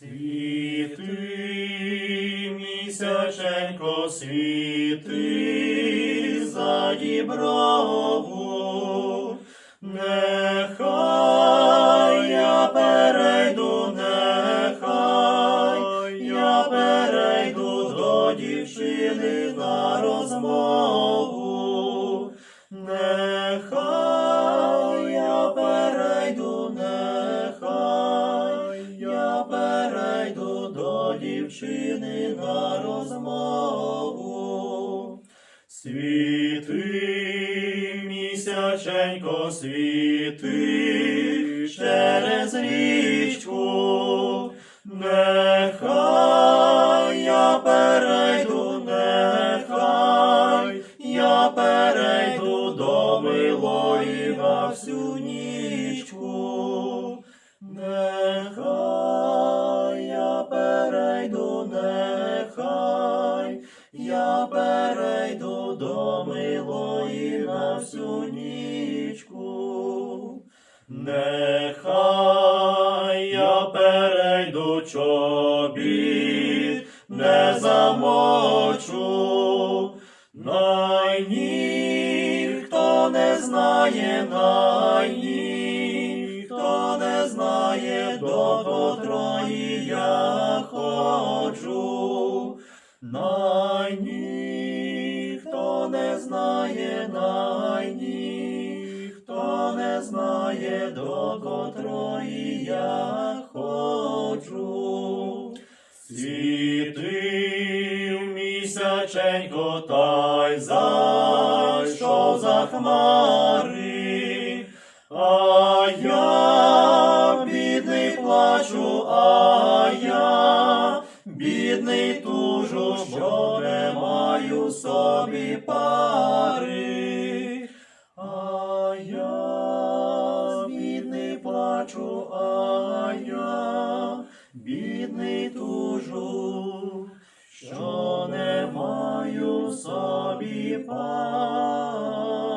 Світи, місяченько, світи за діброву, нехай я перейду, нехай я перейду до дівчини на розмову, нехай дівчини на розмову. Світи, місяченько, світи через річку, перейду до милої на всю нічку. Нехай я перейду чобіт, не замочу, най ніхто не знає, най ніхто не знає, до котрої я ходжу. Най ніхто не знає, най не знає, до котрої я ходжу. Світив місяченько, та й зайшов за хмари, а я бідний плачу, а я бідний тужу, що не собі пари. А я бідний плачу, а я бідний тужу, що не маю собі пари.